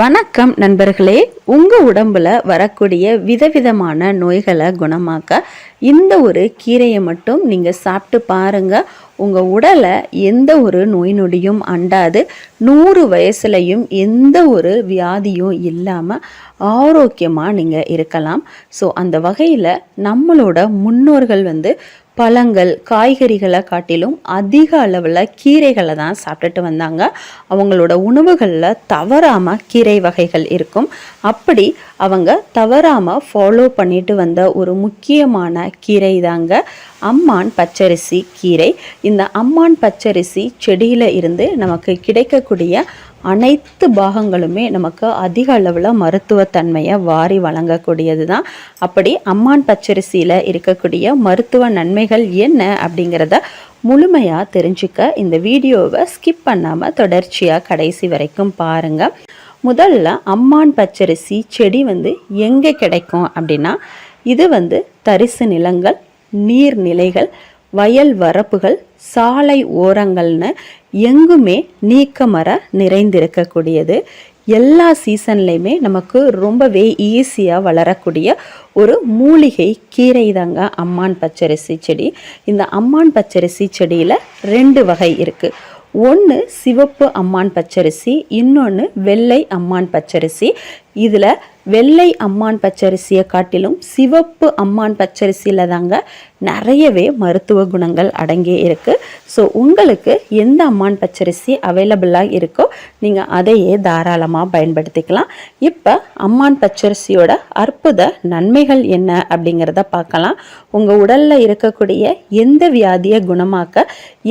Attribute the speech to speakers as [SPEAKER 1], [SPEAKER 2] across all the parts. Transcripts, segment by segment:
[SPEAKER 1] வணக்கம் நண்பர்களே. உங்கள் உடம்புல வரக்கூடிய விதவிதமான நோய்களை குணமாக்க இந்த ஒரு கீரையை மட்டும் நீங்கள் சாப்பிட்டு பாருங்க. உங்கள் உடலை எந்த ஒரு நோய் நொடியும் அண்டாது. நூறு வயசுலையும் எந்த ஒரு வியாதியும் இல்லாமல் ஆரோக்கியமாக நீங்கள் இருக்கலாம். ஸோ அந்த வகையில் நம்மளோட முன்னோர்கள் வந்து பழங்கள் காய்கறிகளை காட்டிலும் அதிக அளவில் கீரைகளை தான் சாப்பிட்டுட்டு வந்தாங்க. அவங்களோட உணவுகளில் தவறாமல் கீரை வகைகள் இருக்கும். அப்படி அவங்க தவறாமல் ஃபாலோ பண்ணிட்டு வந்த ஒரு முக்கியமான கீரை தாங்க அம்மான் பச்சரிசி கீரை. இந்த அம்மான் பச்சரிசி செடியில் இருந்து நமக்கு கிடைக்கக்கூடிய அனைத்து பாகங்களுமே நமக்கு அதிக அளவில் மருத்துவத்தன்மையை வாரி வழங்கக்கூடியது தான் அப்படி அம்மான் பச்சரிசியில் இருக்கக்கூடிய மருத்துவ நன்மைகள் என்ன அப்படிங்கிறத முழுமையாக தெரிஞ்சுக்க இந்த வீடியோவை ஸ்கிப் பண்ணாமல் தொடர்ச்சியாக கடைசி வரைக்கும் பாருங்கள் முதல்ல அம்மான் பச்சரிசி செடி வந்து எங்கே கிடைக்கும் அப்படின்னா இது வந்து தரிசு நிலங்கள் நீர்நிலைகள் வயல் வரப்புகள் சாலை ஓரங்கள்னு எங்குமே நீக்கமர நிறைந்திருக்கக்கூடியது. எல்லா சீசன்லையுமே நமக்கு ரொம்பவே ஈஸியாக வளரக்கூடிய ஒரு மூலிகை கீரை தாங்க அம்மான் பச்சரிசி செடி. இந்த அம்மான் பச்சரிசி செடியில் ரெண்டு வகை இருக்குது ஒன்று சிவப்பு அம்மான் பச்சரிசி இன்னொன்று வெள்ளை அம்மான் பச்சரிசி. இதில் வெள்ளை அம்மான் பச்சரிசியை காட்டிலும் சிவப்பு அம்மான் பச்சரிசியில் தாங்க நிறையவே மருத்துவ குணங்கள் அடங்கி இருக்குது ஸோ உங்களுக்கு எந்த அம்மான் பச்சரிசி அவைலபிளாக இருக்கோ நீங்கள் அதையே தாராளமாக பயன்படுத்திக்கலாம். இப்போ அம்மான் பச்சரிசியோட அற்புத நன்மைகள் என்ன அப்படிங்கிறத பார்க்கலாம். உங்கள் உடலில் இருக்கக்கூடிய எந்த வியாதியை குணமாக்க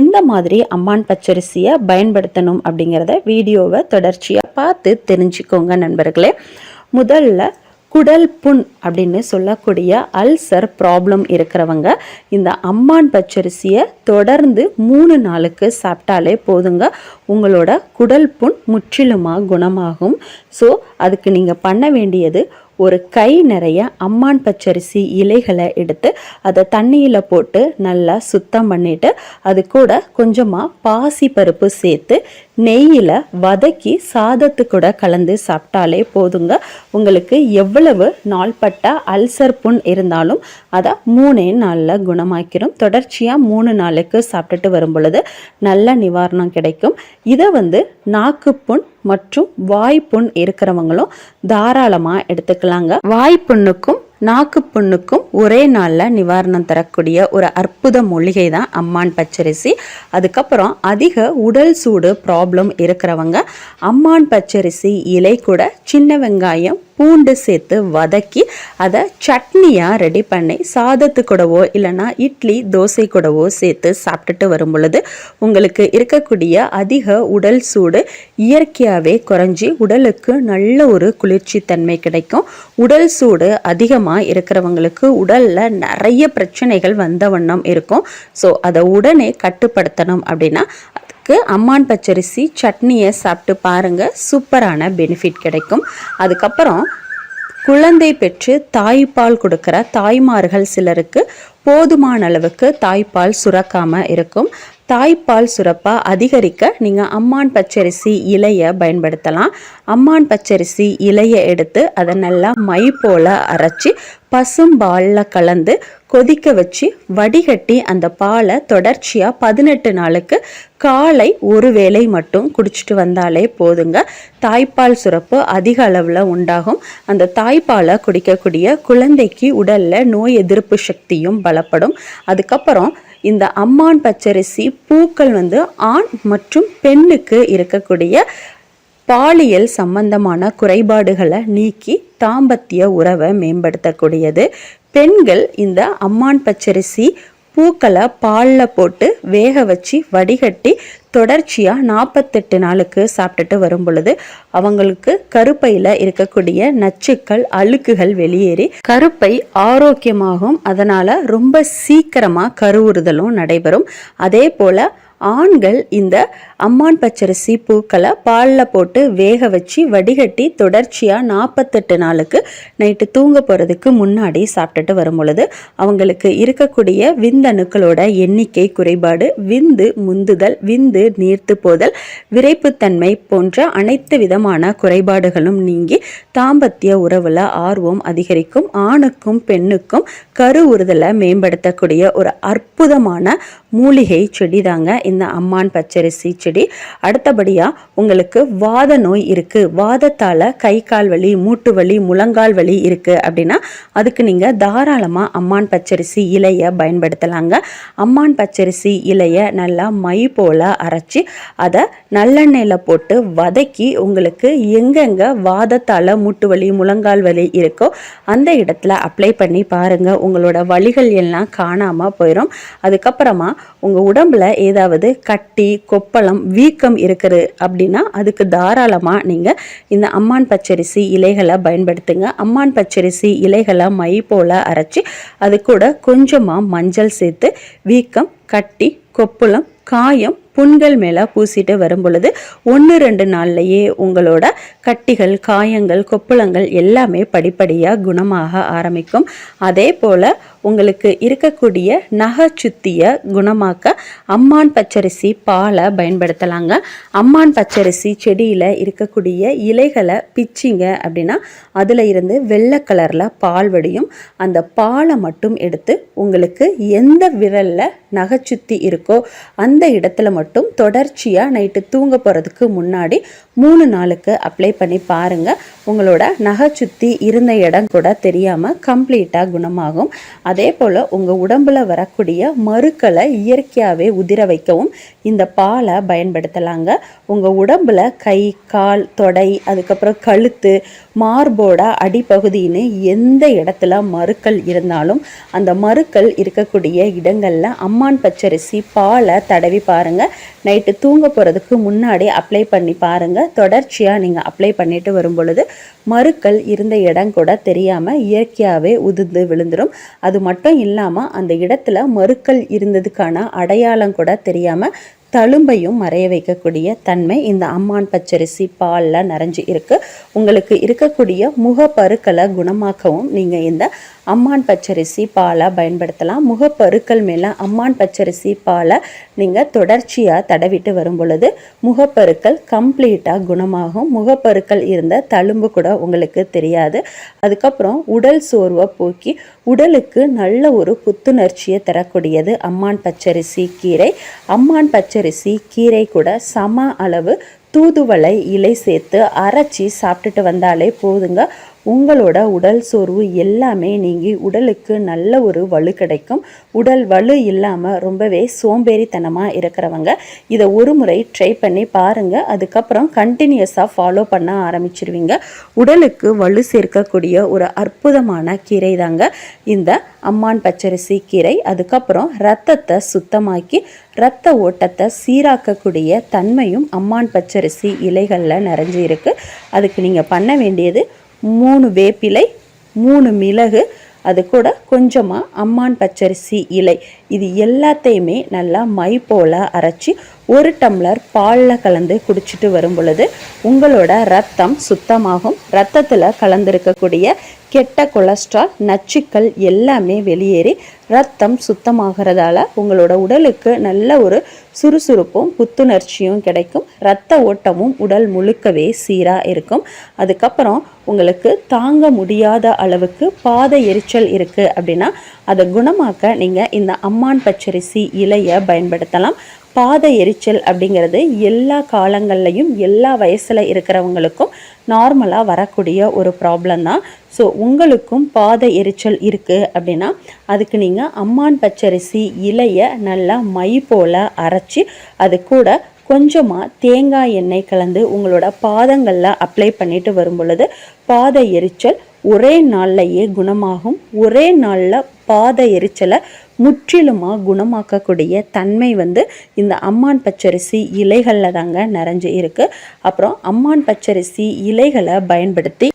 [SPEAKER 1] எந்த மாதிரி அம்மான் பச்சரிசியை பயன்படுத்தணும் அப்படிங்கிறத வீடியோவை தொடர்ச்சியாக பார்த்து தெரிஞ்சுக்கோங்க நண்பர்களே. முதல்ல குடல் புண் அப்படின்னு சொல்லக்கூடிய அல்சர் ப்ராப்ளம் இருக்கிறவங்க இந்த அம்மான் பச்சரிசியை தொடர்ந்து மூணு நாளுக்கு சாப்பிட்டாலே போதுங்க. உங்களோட குடல் புண் முற்றிலுமாக குணமாகும். ஸோ அதுக்கு நீங்கள் பண்ண வேண்டியது ஒரு கை நிறைய அம்மான் பச்சரிசி இலைகளை எடுத்து அதை தண்ணியில் போட்டு நல்லா சுத்தம் பண்ணிட்டு அது கூட கொஞ்சமாக பாசி பருப்பு சேர்த்து நெய்யில் வதக்கி சாதத்து கூட கலந்து சாப்பிட்டாலே போதுங்க. உங்களுக்கு எவ்வளவு நாள்பட்ட அல்சர் புண் இருந்தாலும் அதை மூணே நாளில் குணமாக்கிடும் தொடர்ச்சியாக மூணு நாளுக்கு சாப்பிட்டுட்டு வரும் பொழுது நல்ல நிவாரணம் கிடைக்கும். இதை வந்து நாக்கு புண் மற்றும் வாய்ப்புண் இருக்கிறவங்களும் தாராளமாக எடுத்துக்கலாங்க. வாய்ப்புண்ணுக்கும் நாக்கு புண்ணுக்கும் ஒரே நாளில் நிவாரணம் தரக்கூடிய ஒரு அற்புத மூலிகை தான் அம்மான் பச்சரிசி. அதுக்கப்புறம் அதிக உடல் சூடு ப்ராப்ளம் இருக்கிறவங்க அம்மான் பச்சரிசி இலை கூட சின்ன வெங்காயம் பூண்டு சேர்த்து வதக்கி அதை சட்னியாக ரெடி பண்ணி சாதத்து கூடவோ இல்லைனா இட்லி தோசை கூடவோ சேர்த்து சாப்பிட்டுட்டு வரும் பொழுது உங்களுக்கு இருக்கக்கூடிய அதிக உடல் சூடு இயற்கையாகவே குறைஞ்சி உடலுக்கு நல்ல ஒரு குளிர்ச்சி தன்மை கிடைக்கும். உடல் சூடு அதிகமாக இருக்கிறவங்களுக்கு உடலில் நிறைய பிரச்சனைகள் வந்த வண்ணம் இருக்கும். ஸோ அதை உடனே கட்டுப்படுத்தணும் அப்படின்னா அதுக்கு அம்மான் பச்சரிசி சட்னியை சாப்பிட்டு பாருங்கள் சூப்பரான பெனிஃபிட் கிடைக்கும். அதுக்கப்புறம் குழந்தை பெற்று தாய்ப்பால் கொடுக்குற தாய்மார்கள் சிலருக்கு போதுமான அளவுக்கு தாய்ப்பால் சுரக்காமல் இருக்கும். தாய்ப்பால் சுரப்பாக அதிகரிக்க நீங்கள் அம்மான் பச்சரிசி இலையை பயன்படுத்தலாம். அம்மான் பச்சரிசி இலையை எடுத்து அதை நல்லா மை போல் அரைச்சி பசும்பாலில் கலந்து கொதிக்க வச்சு வடிகட்டி அந்த பாலை தொடர்ச்சியாக பதினெட்டு நாளுக்கு காலை ஒரு வேளை மட்டும் குடிச்சிட்டு வந்தாலே போதுங்க. தாய்ப்பால் சுரப்பு அதிக அளவில் உண்டாகும். அந்த தாய்ப்பாலை குடிக்கக்கூடிய குழந்தைக்கு உடலில் நோய் எதிர்ப்பு சக்தியும் பலப்படும். அதுக்கப்புறம் இந்த அம்மான் பச்சரிசி பூக்கள் வந்து ஆண் மற்றும் பெண்ணுக்கு இருக்கக்கூடிய பாலியல் சம்பந்தமான குறைபாடுகளை நீக்கி தாம்பத்திய உறவை மேம்படுத்தக்கூடியது. பெண்கள் இந்த அம்மான் பச்சரிசி பூக்களை பாலில் போட்டு வேக வச்சு வடிகட்டி தொடர்ச்சியாக நாற்பத்தெட்டு நாளுக்கு சாப்பிட்டுட்டு வரும் பொழுது அவங்களுக்கு கருப்பையில் இருக்கக்கூடிய நச்சுக்கள் அழுக்குகள் வெளியேறி கருப்பை ஆரோக்கியமாகும் அதனால் ரொம்ப சீக்கிரமாக கருவுறுதலும் நடைபெறும். அதே போல் ஆண்கள் இந்த அம்மான் பச்சரிசி பூக்களை பாலில் போட்டு வேக வச்சு வடிகட்டி தொடர்ச்சியாக நாற்பத்தெட்டு நாளுக்கு நைட்டு தூங்க போகிறதுக்கு முன்னாடி சாப்பிட்டுட்டு வரும் பொழுது அவங்களுக்கு இருக்கக்கூடிய விந்தணுக்களோட எண்ணிக்கை குறைபாடு விந்து முந்துதல் விந்து நீர்த்து போதல் விரைப்புத்தன்மை போன்ற அனைத்து விதமான குறைபாடுகளும் நீங்கி தாம்பத்திய உறவில் ஆர்வம் அதிகரிக்கும் ஆணுக்கும் பெண்ணுக்கும் கரு உறுதலை மேம்படுத்தக்கூடிய ஒரு அற்புதமான மூலிகை செடி தாங்க இந்த அம்மான் பச்சரிசி செடி அடுத்தபடியாக உங்களுக்கு வாத நோய் இருக்குது வாதத்தால் கை கால் வலி மூட்டு வலி முழங்கால் வலி இருக்குது அப்படின்னா அதுக்கு நீங்கள் தாராளமாக அம்மான் பச்சரிசி இலையை பயன்படுத்தலாங்க. அம்மான் பச்சரிசி இலையை நல்லா மை போல் அரைச்சி அதை நல்லெண்ணெயில் போட்டு வதக்கி உங்களுக்கு எங்கெங்கே வாதத்தால் மூட்டு வலி முழங்கால் வலி இருக்கோ அந்த இடத்துல அப்ளை பண்ணி பாருங்கள் உங்களோட வலிகள் எல்லாம் காணாமல் போயிடும் அதுக்கப்புறமா உங்கள் உடம்புல ஏதாவது கட்டி கொப்பளம் வீக்கம் இருக்குது அப்படின்னா அதுக்கு தாராளமாக நீங்கள் இந்த அம்மான் பச்சரிசி இலைகளை பயன்படுத்துங்க. அம்மான் பச்சரிசி இலைகளை மை போல் அரைச்சி அது கூட கொஞ்சமாக மஞ்சள் சேர்த்து வீக்கம் கட்டி கொப்புளம் காயம் புண்கள் மேலே பூசிட்டு வரும் பொழுது ஒன்று ரெண்டு நாள்லையே உங்களோட கட்டிகள் காயங்கள் கொப்புளங்கள் எல்லாமே படிப்படியாக குணமாக ஆரம்பிக்கும். அதே போல் உங்களுக்கு இருக்கக்கூடிய நகை சுத்தியை குணமாக்க அம்மான் பச்சரிசி பாலை பயன்படுத்தலாங்க. அம்மான் பச்சரிசி செடியில் இருக்கக்கூடிய இலைகளை பிச்சிங்க அப்படின்னா அதில் இருந்து வெள்ளை கலரில் பால் வடியும். அந்த பாலை மட்டும் எடுத்து உங்களுக்கு எந்த விரலில் நகைச்சுத்தி இருக்கோ அந்த இடத்துல மட்டும் தொடர்ச்சியாக நைட்டு தூங்க போகிறதுக்கு முன்னாடி மூணு நாளுக்கு அப்ளை பண்ணி பாருங்கள் உங்களோட நகைச்சுத்தி இருந்த இடம் கூட தெரியாமல் கம்ப்ளீட்டாக குணமாகும். அது அதே போல் உங்கள் உடம்பில் வரக்கூடிய மருக்களை இயற்கையாகவே உதிர வைக்கவும் இந்த பாலை பயன்படுத்தலாங்க. உங்கள் உடம்பில் கை கால் தொடை அதுக்கப்புறம் கழுத்து மார்போட அடிப்பகுதின்னு எந்த இடத்துல மருக்கள் இருந்தாலும் அந்த மருக்கள் இருக்கக்கூடிய இடங்களில் அம்மான் பச்சரிசி பாலை தடவி பாருங்கள் நைட்டு தூங்க போகிறதுக்கு முன்னாடி அப்ளை பண்ணி பாருங்கள் தொடர்ச்சியாக நீங்கள் அப்ளை பண்ணிட்டு வரும் பொழுது மறுக்கள் இருந்த இடம் கூட தெரியாமல் இயற்கையாகவே உதிர்ந்து விழுந்துடும் அது மட்டும் இல்லாமல் அந்த இடத்துல மறுக்கள் இருந்ததுக்கான அடையாளம் கூட தெரியாமல் தழும்பையும் மறைய வைக்கக்கூடிய தன்மை இந்த அம்மான் பச்சரிசி பாலில் நிறைஞ்சு இருக்குது உங்களுக்கு இருக்கக்கூடிய முகப்பருக்களை குணமாக்கவும் நீங்கள் இந்த அம்மான் பச்சரிசி பாலை பயன்படுத்தலாம். முகப்பருக்கள் மேலே அம்மான் பச்சரிசி பாலை நீங்கள் தொடர்ச்சியாக தடவிட்டு வரும் பொழுது முகப்பருக்கள் கம்ப்ளீட்டாக குணமாகும். முகப்பருக்கள் இருந்த தழும்பு கூட உங்களுக்கு தெரியாது. அதுக்கப்புறம் உடல் சோர்வை போக்கி உடலுக்கு நல்ல ஒரு புத்துணர்ச்சியை தரக்கூடியது அம்மான் பச்சரிசி கீரை. அம்மான் பச்சரிசி கீரை கூட சம அளவு தூதுவளை இலை சேர்த்து அரைச்சி சாப்பிட்டுட்டு வந்தாலே போதுங்க. உங்களோட உடல் சோர்வு எல்லாமே நீங்கி உடலுக்கு நல்ல ஒரு வலு கிடைக்கும். உடல் வலு இல்லாமல் ரொம்பவே சோம்பேறித்தனமாக இருக்கிறவங்க இதை ஒரு முறை ட்ரை பண்ணி பாருங்கள் அதுக்கப்புறம் கண்டினியூஸாக ஃபாலோ பண்ண ஆரம்பிச்சிருவீங்க. உடலுக்கு வலு சேர்க்கக்கூடிய ஒரு அற்புதமான கீரை தாங்க இந்த அம்மான் பச்சரிசி கீரை. அதுக்கப்புறம் ரத்தத்தை சுத்தமாக்கி ரத்த ஓட்டத்தை சீராக்கக்கூடிய தன்மையும் அம்மான் பச்சரிசி இலைகளில் நிறைஞ்சு இருக்குது அதுக்கு நீங்கள் பண்ண வேண்டியது மூணு வேப்பிலை மூணு மிளகு அது கூட கொஞ்சமாக அம்மான் பச்சரிசி இலை. இது எல்லாத்தையுமே நல்லா மை போல் அரைச்சி ஒரு டம்ளர் பாலில் கலந்து குடிச்சிட்டு வரும் பொழுது உங்களோட ரத்தம் சுத்தமாகும். ரத்தத்தில் கலந்திருக்கக்கூடிய கெட்ட கொலஸ்ட்ரால் நச்சுக்கள் எல்லாமே வெளியேறி ரத்தம் சுத்தமாகிறதால உங்களோட உடலுக்கு நல்ல ஒரு சுறுசுறுப்பும் புத்துணர்ச்சியும் கிடைக்கும். ரத்த ஓட்டமும் உடல் முழுக்கவே சீராக இருக்கும். அதுக்கப்புறம் உங்களுக்கு தாங்க முடியாத அளவுக்கு பாத எரிச்சல் இருக்குது அப்படின்னா அதை குணமாக்க நீங்கள் இந்த அம்மான் பச்சரிசி இலையை பயன்படுத்தலாம். பாத எரிச்சல் அப்படிங்கிறது எல்லா காலங்கள்லையும் எல்லா வயசில் இருக்கிறவங்களுக்கும் நார்மலாக வரக்கூடிய ஒரு ப்ராப்ளம் தான். ஸோ உங்களுக்கும் பாத எரிச்சல் இருக்குது அப்படின்னா அதுக்கு நீங்கள் அம்மான் பச்சரிசி இலையை நல்லா மை போல் அரைச்சி அது கூட கொஞ்சமாக தேங்காய் எண்ணெய் கலந்து உங்களோட பாதங்களில் அப்ளை பண்ணிட்டு வரும் பொழுது பாத எரிச்சல் ஒரே நாள்லையே குணமாகும். ஒரே நாளில் பாத எரிச்சலை முற்றிலுமாக குணமாக்கக்கூடிய தன்மை வந்து இந்த அம்மான் பச்சரிசி இலைகளில் தாங்க நிறைஞ்சு இருக்குது அப்புறம் அம்மான் பச்சரிசி இலைகளை பயன்படுத்தி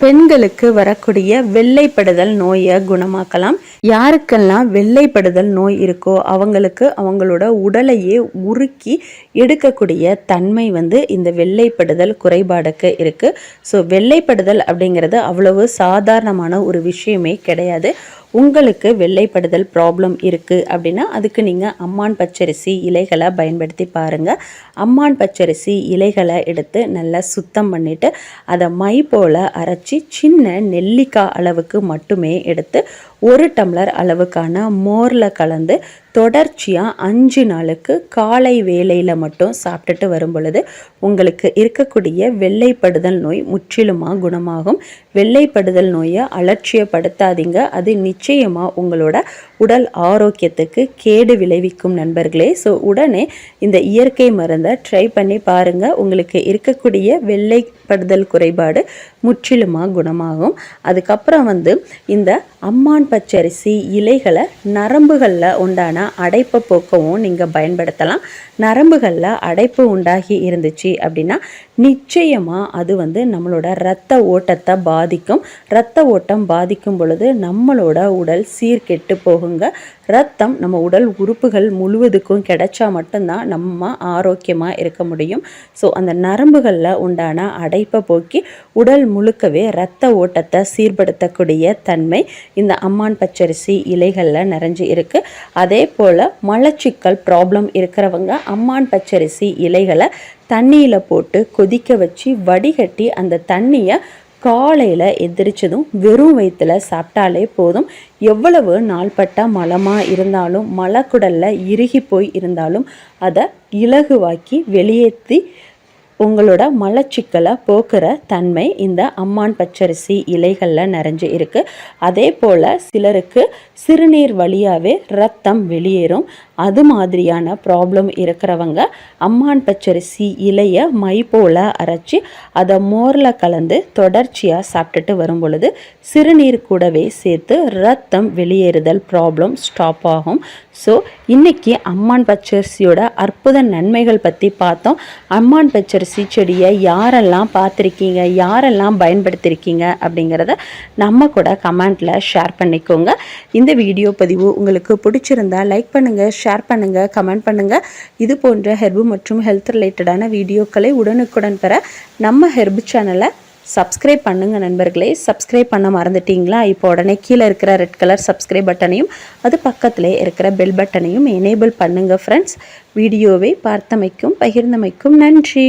[SPEAKER 1] பெண்களுக்கு வரக்கூடிய வெள்ளைப்படுதல் நோயை குணமாக்கலாம். யாருக்கெல்லாம் வெள்ளைப்படுதல் நோய் இருக்கோ அவங்களுக்கு அவங்களோட உடலையே உருக்கி எடுக்கக்கூடிய தன்மை வந்து இந்த வெள்ளைப்படுதல் குறைபாடுக்கு இருக்குது ஸோ வெள்ளைப்படுதல் அப்படிங்கிறது அவ்வளவு சாதாரணமான ஒரு விஷயமே கிடையாது. உங்களுக்கு வெள்ளைப்படுதல் ப்ராப்ளம் இருக்குது அப்படின்னா அதுக்கு நீங்கள் அம்மான் பச்சரிசி இலைகளை பயன்படுத்தி பாருங்கள் அம்மான் பச்சரிசி இலைகளை எடுத்து நல்லா சுத்தம் பண்ணிவிட்டு அதை மை போல் அரைச்சி சின்ன நெல்லிக்காய் அளவுக்கு மட்டுமே எடுத்து ஒரு டம்ளர் அளவுக்கான மோரில் கலந்து தொடர்ச்சியாக அஞ்சு நாளுக்கு காலை வேலையில் மட்டும் சாப்பிட்டுட்டு வரும் பொழுது உங்களுக்கு இருக்கக்கூடிய வெள்ளைப்படுதல் நோய் முற்றிலுமாக குணமாகும். வெள்ளைப்படுதல் நோயை அலட்சியப்படுத்தாதீங்க. அது நிச்சயமாக உங்களோட உடல் ஆரோக்கியத்துக்கு கேடு விளைவிக்கும் நண்பர்களே. ஸோ உடனே இந்த இயற்கை மருந்தை ட்ரை பண்ணி பாருங்கள் உங்களுக்கு இருக்கக்கூடிய வெள்ளைப்படுதல் குறைபாடு முற்றிலுமாக குணமாகும். அதுக்கப்புறம் வந்து இந்த அம்மான் பச்சரிசி இலைகளை நரம்புகளில் உண்டான அடைப்பை போக்கவும் நீங்கள் பயன்படுத்தலாம். நரம்புகளில் அடைப்பு உண்டாகி இருந்துச்சு அப்படின்னா நிச்சயமாக அது வந்து நம்மளோட இரத்த ஓட்டத்தை பாதிக்கும். இரத்த ஓட்டம் பாதிக்கும் பொழுது நம்மளோட உடல் சீர்கெட்டு போகுங்க. ரத்தம் நம்ம உடல் உறுப்புகள் முழுவதுக்கும் கிடைச்சா மட்டும்தான் நம்ம ஆரோக்கியமாக இருக்க முடியும். ஸோ அந்த நரம்புகளில் உண்டான அடைப்பை போக்கி உடல் முழுக்கவே இரத்த ஓட்டத்தை சீர்படுத்தக்கூடிய தன்மை இந்த அம்மான் பச்சரிசி இலைகளில் நிறைஞ்சு இருக்குது அதே போல் மலச்சிக்கல் ப்ராப்ளம் இருக்கிறவங்க அம்மான் பச்சரிசி இலைகளை தண்ணியில் போட்டு கொதிக்க வச்சு வடிகட்டி அந்த தண்ணியை காலையில் எந்திரிச்சதும் வெறும் வயிற்றில் சாப்பிட்டாலே போதும். எவ்வளவு நாள்பட்ட மலமாக இருந்தாலும் மலக்குடலில் இறுகி போய் இருந்தாலும் அதை இலகுவாக்கி வெளியேற்றி உங்களோட மலச்சிக்கலை போக்குற தன்மை இந்த அம்மான் பச்சரிசி இலைகளில் நிறைஞ்சு இருக்குது அதே போல் சிலருக்கு சிறுநீர் வழியாகவே ரத்தம் வெளியேறும். அது மாதிரியான ப்ராப்ளம் இருக்கிறவங்க அம்மான் பச்சரிசி இலையை மை போல் அரைச்சி அதை மோரில் கலந்து தொடர்ச்சியாக சாப்பிட்டுட்டு வரும் பொழுது சிறுநீர் கூடவே சேர்த்து ரத்தம் வெளியேறுதல் ப்ராப்ளம் ஸ்டாப் ஆகும். ஸோ இன்றைக்கி அம்மான் பச்சரிசியோட அற்புத நன்மைகள் பற்றி பார்த்தோம். அம்மான் பச்சரிசி செடியை யாரெல்லாம் பார்த்துருக்கீங்க? யாரெல்லாம் பயன்படுத்தியிருக்கீங்க அப்படிங்கிறத நம்ம கூட கமெண்ட்டில் ஷேர் பண்ணிக்கோங்க. இந்த வீடியோ பதிவு உங்களுக்கு பிடிச்சிருந்தா லைக் பண்ணுங்கள் ஷேர் பண்ணுங்கள் கமெண்ட் பண்ணுங்கள் இது போன்ற ஹெர்பு மற்றும் ஹெல்த் ரிலேட்டடான வீடியோக்களை உடனுக்குடன் பெற நம்ம ஹெர்பு சேனலை சப்ஸ்கிரைப் பண்ணுங்க நண்பர்களே. சப்ஸ்கிரைப் பண்ண மறந்துட்டீங்களா? இப்போ உடனே கீழே இருக்கிற ரெட் கலர் சப்ஸ்கிரைப் பட்டனையும் அது பக்கத்திலே இருக்கிற பெல் பட்டனையும் எனேபிள் பண்ணுங்கள் ஃப்ரெண்ட்ஸ் வீடியோவை பார்த்தமைக்கும் பகிர்ந்தமைக்கும் நன்றி.